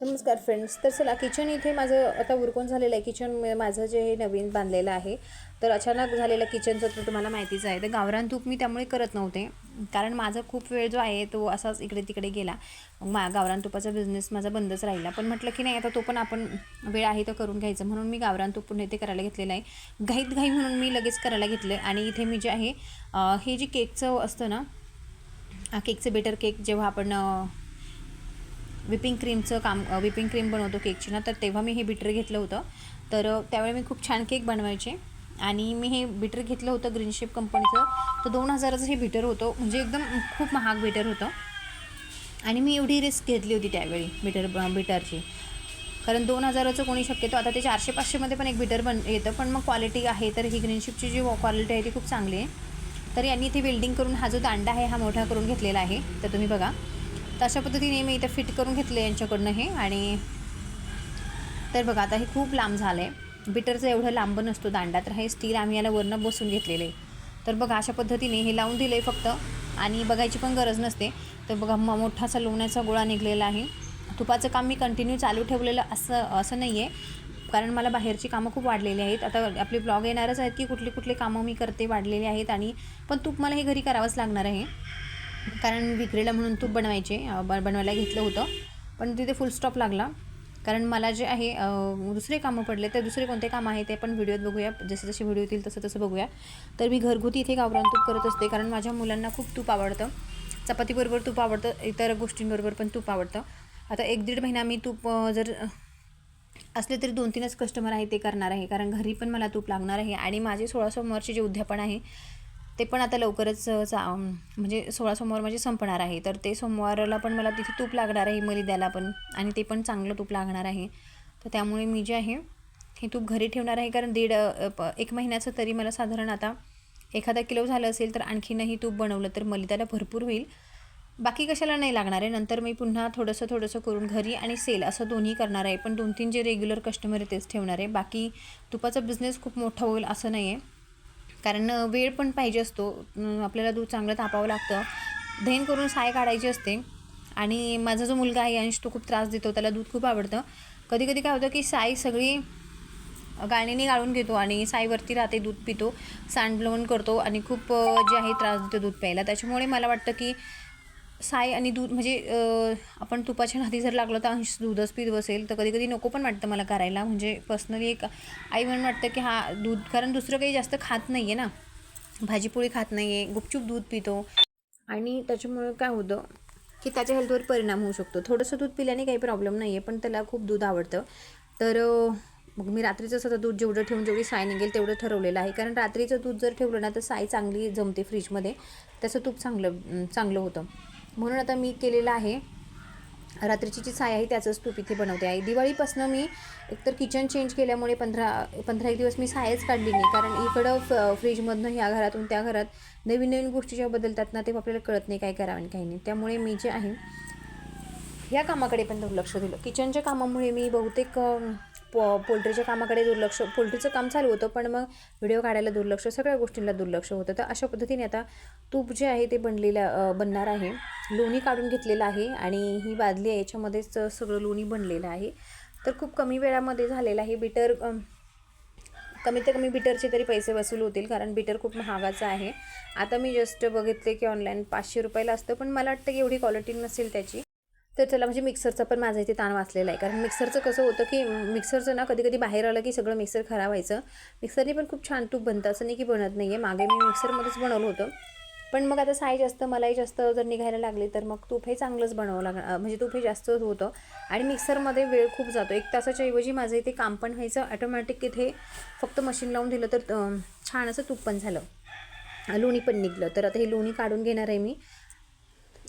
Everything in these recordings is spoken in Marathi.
नमस्कार फ्रेंड्स तर चला किचन इथे माझं आता उरकून झालेलं आहे. किचन माझं जे हे नवीन बांधलेलं आहे तर अचानक झालेलं किचनचं तर तुम्हाला माहितीच आहे. तर गावरान तूप मी त्यामुळे करत नव्हते. कारण माझा खूप वेळ जो आहे तो असाच इकडे तिकडे गेला. मा गावरान तुपाचा बिझनेस माझा बंदच राहिला. पण म्हटलं की नाही आता तो पण आपण वेळ आहे तर करून घ्यायचं. म्हणून मी गावरान तूप पुन्हा इथे करायला घेतलेलं आहे. घाईत घाई म्हणून मी लगेच करायला घेतलं आहे. आणि इथे मी जे आहे हे जे केकचं असतं ना केकचं बेटर केक जेव्हा आपण व्हिपिंग विपिंग क्रीमचं काम विपिंग क्रीम बनवतो केकची ना तर तेव्हा मी हे बिटर घेतलं होतं. तर त्यावेळी मी खूप छान केक बनवायचे. आणि मी हे बिटर घेतलं होतं ग्रीनशेप कंपनीचं. तर दोन हजाराचं हे बिटर होतं. म्हणजे एकदम खूप महाग बिटर होतं. आणि मी एवढी रिस्क घेतली होती त्यावेळी बिटर बिटरची. कारण दोन हजाराचं कोणी शक्यतो आता ते चारशे पाचशेमध्ये पण एक बिटर बन येतं. पण मग क्वालिटी आहे तर ही ग्रीनशिपची जी क्वालिटी आहे ती खूप चांगली आहे. तर यांनी इथे वेल्डिंग करून हा जो दांडा आहे हा मोठा करून घेतलेला आहे. तर तुम्ही बघा. तर अशा पद्धतीने मी इथं फिट करून घेतलं यांच्याकडनं हे आणि तर बघा आता हे खूप लांब झालं आहे बिटरचं एवढं लांब नसतो दांडा तर हे स्टील आम्ही याला वरनं बसून घेतलेलं. आहे तर बघा अशा पद्धतीने हे लावून दिलं आहे फक्त. आणि बघायची पण गरज नसते. तर बघा म मोठासा लोण्याचा गोळा निघलेला आहे. तुपाचं काम मी कंटिन्यू चालू ठेवलेलं असं असं नाही आहे कारण मला बाहेरची कामं खूप वाढलेली आहेत. आता आपले ब्लॉग येणारच आहेत की कुठली कुठली कामं मी करते वाढलेली आहेत. आणि पण तूप मला हे घरी करावंच लागणार आहे. कारण विक्रीला म्हणून तूप बनवायचे ब बनवायला घेतलं होतं. पण तिथे फुल स्टॉप लागला. कारण मला जे आहे दुसरे कामं पडले तर दुसरे कोणते कामं आहे ते पण व्हिडिओत बघूया. जसे जसे व्हिडिओ येतील तसं तसं बघूया. तर मी घरगुती इथे गावरान तूप करत असते कारण माझ्या मुलांना खूप तूप आवडतं. चपातीबरोबर तूप आवडतं इतर गोष्टींबरोबर पण तूप आवडतं. आता एक दीड महिना मी तूप जर असले तरी दोन तीनच कस्टमर आहे ते करणार आहे. कारण घरी पण मला तूप लागणार आहे. आणि माझे सोळा सोमवारचे जे उद्यापन आहे ते पण आता लवकरच अ, म्हणजे सोळा सोमवार माझे संपणार आहे. तर ते सोमवारला पण मला तिथे तूप लागणार आहे मलिद्याला पण. आणि ते पण चांगलं तूप लागणार आहे. तर त्यामुळे मी जे आहे हे तूप घरी ठेवणार आहे. कारण दीड प- एक महिन्याचं तरी मला साधारण आता एखादा किलो झालं असेल तर आणखीनही तूप बनवलं तर मलिद्याला भरपूर होईल. बाकी कशाला नाही लागणार आहे. नंतर मी पुन्हा थोडंसं थोडंसं करून घरी आणि सेल असं दोन्ही करणार आहे. पण दोन तीन जे रेग्युलर कस्टमर आहे तेच ठेवणार आहे. बाकी तुपाचा बिझनेस खूप मोठा होईल असं नाही आहे. कारण वेळ पण पाहिजे असतो. आपल्याला दूध चांगलं तापावं लागतं. धैन करून साय काढायची असते. आणि माझा जो मुलगा आहे अंश तो खूप त्रास देतो. त्याला दूध खूप आवडतं. कधी कधी काय होतं की साय सगळी गाळणीने गाळून घेतो आणि साईवरती राहते दूध पितो. सांडलवण करतो आणि खूप जे आहे त्रास देतो दूध प्यायला. त्याच्यामुळे मला वाटतं की साय आणि दूध म्हणजे आपण तुपाच्या नादी जर लागलो तर अंश दूधच पीत बसेल. तर कधी कधी नको पण वाटतं मला करायला. म्हणजे पर्सनली एक आई म्हणून वाटतं की हा दूध कारण दुसरं काही जास्त खात नाही आहे ना. भाजीपोळी खात नाही आहे गुपचूप दूध पितो. आणि त्याच्यामुळे काय होतं की त्याच्या हेल्थवर परिणाम होऊ शकतो. थोडंसं दूध पिल्याने काही प्रॉब्लेम नाही आहे पण त्याला खूप दूध आवडतं. तर मग मी रात्रीचं सतत दूध जेवढं ठेवून जेवढी साय निघेल तेवढं ठरवलेलं आहे. कारण रात्रीचं दूध जर ठेवलं ना तर साय चांगली जमते फ्रीजमध्ये त्याचं तूप चांगलं चांगलं होतं. म्हणून आता मी केलेलं आहे. रात्रीची जी साय आहे त्याचंच तूप इथे बनवते आहे दिवाळीपासनं मी एकतर किचन चेंज केल्यामुळे पंधरा पंधरा एक दिवस मी सायच काढली नाही. कारण इकडं फ फ्रीजमधनं ह्या घरातून त्या घरात नवीन नवीन गोष्टी जेव्हा बदलतात ना तेव्हा आपल्याला कळत नाही काय करावं आणि काही नाही. त्यामुळे मी जे आहे ह्या कामाकडे पण दुर्लक्ष दिलं. किचनच्या कामामुळे मी बहुतेक पो पोल्ट्रीच्या कामाकडे दुर्लक्ष पोल्ट्रीचं काम चालू होतं पण मग व्हिडिओ काढायला दुर्लक्ष सगळ्या गोष्टींना दुर्लक्ष होतं. तर अशा पद्धतीने आता तूप जे आहे ते बनलेलं बनणार आहे. लोणी काढून घेतलेलं आहे आणि ही बादली आहे याच्यामध्येच सगळं लोणी बनलेलं आहे. तर खूप कमी वेळामध्ये झालेलं आहे. बिटर कमीत कमी बिटरचे तरी पैसे वसूल होतील कारण बिटर खूप महागाचं आहे. आता मी जस्ट बघितले की ऑनलाईन पाचशे रुपयाला असतं पण मला वाटतं की एवढी क्वालिटी नसेल त्याची. तर चला म्हणजे मिक्सरचा पण माझा इथे ताण वाचलेला आहे. कारण मिक्सरचं कसं होतं की मिक्सरचं ना कधी कधी बाहेर आलं की सगळं मिक्सर खराब व्हायचं. मिक्सरने पण खूप छान तूप बनतं असं नाही की बनत नाही आहे मागे मी मिक्सरमध्येच बनवलं होतं. पण मग आता साय जास्त मलाही जास्त जर निघायला लागली तर मग तूप हे चांगलंच बनवावं लागणार म्हणजे तूप हे जास्त होतं. आणि मिक्सरमध्ये वेळ खूप जातो. एक तासाच्या ऐवजी माझं इथे काम पण व्हायचं. ऑटोमॅटिक इथे फक्त मशीन लावून दिलं तर छान असं तूप पण झालं. लोणी पण निघलं. तर आता हे लोणी काढून घेणार आहे मी.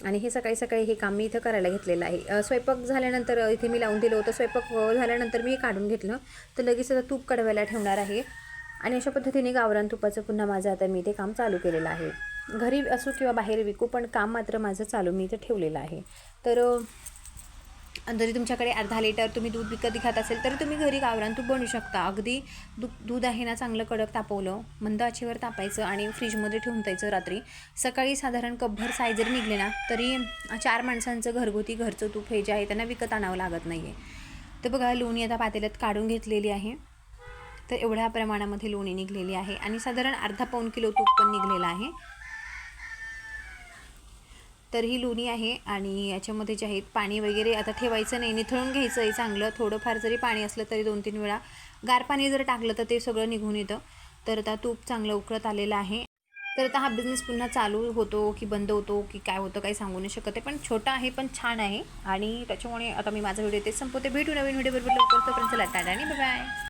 आणि हे सकाळी सकाळी हे काम मी इथं करायला घेतलेलं आहे. स्वयंपाक झाल्यानंतर इथे मी लावून दिलं होतं. स्वयंपाक झाल्यानंतर मी काढून घेतलं. तर लगेच आता तूप कडवायला ठेवणार आहे. आणि अशा पद्धतीने गावरान तुपाचं पुन्हा माझं आता मी ते काम चालू केलेलं आहे. घरी असो किंवा बाहेर विकू पण काम मात्र माझं चालू मी इथं ठेवलेलं आहे. तर जरी तुमच्याकडे अर्धा लिटर तुम्ही दूध विकत घेत असेल तर तुम्ही घरी गावरान तूप बनवू शकता. अगदी दू दूध आहे ना चांगलं कडक तापवलं मंद आचेवर तापायचं आणि फ्रीजमध्ये ठेवून द्यायचं रात्री. सकाळी साधारण कपभर साय जरी निघले ना तरी चार माणसांचं घरगुती घरचं तूप हे जे आहे त्यांना विकत आणावं लागत नाही आहे तर बघा लोणी आता पातेल्यात काढून घेतलेली आहे. तर एवढ्या प्रमाणामध्ये लोणी निघलेली आहे आणि साधारण अर्धा पाऊण किलो तूप पण निघलेलं आहे. तर ही लोणी आहे आणि याच्यामध्ये जे आहेत पाणी वगैरे आता ठेवायचं नाही निथळून घ्यायचं आहे चांगलं. थोडंफार जरी पाणी असलं तरी दोन तीन वेळा. गार पाणी जर टाकलं तर ते सगळं निघून येतं. तर आता तूप चांगलं उकळत आलेलं आहे. तर आता हा बिझनेस पुन्हा चालू होतो की बंद होतो की काय होतं काही सांगू नाही शकत आहे पण छोटा आहे पण छान आहे. आणि त्याच्यामुळे आता मी माझा व्हिडिओ ते संपवते. भेटू नवीन व्हिडिओ बरोबर लवकर तोपर्यंत चला टाटा आणि बाय